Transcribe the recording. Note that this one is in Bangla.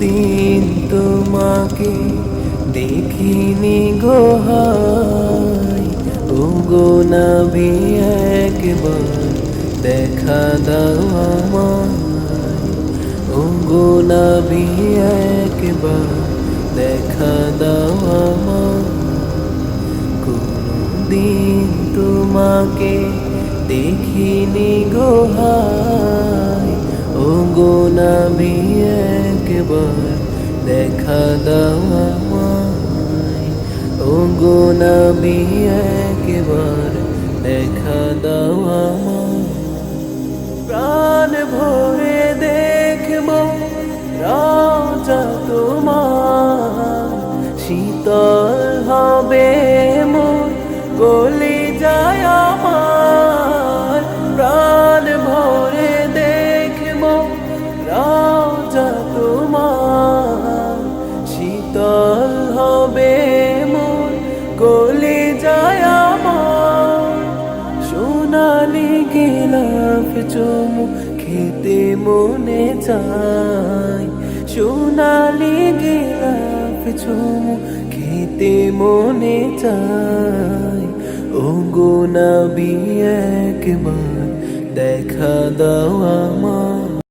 দিন তোমাকে দেখিনি গোহাই ও গো নবী, একবার দেখা দাও আমায়। ও গো নবী, একবার দেখা দাও আমায়। দিন তোমাকে দেখিনি গোহাই ও গো নবী একবার দেখা দাও ও গো একবার দেখা দাও প্রাণ ভরে দেখব রাজা তোমার। শীতল হবে মোর গলি যায় শীতল হবে মোর গলি যায় আমার। সোনালি গেলাফ চুমু খেতে মনে চাই সোনালি গেলাফ চুমু খেতে মনে চাই ও গো নবী, একবার দেখা দাও আমার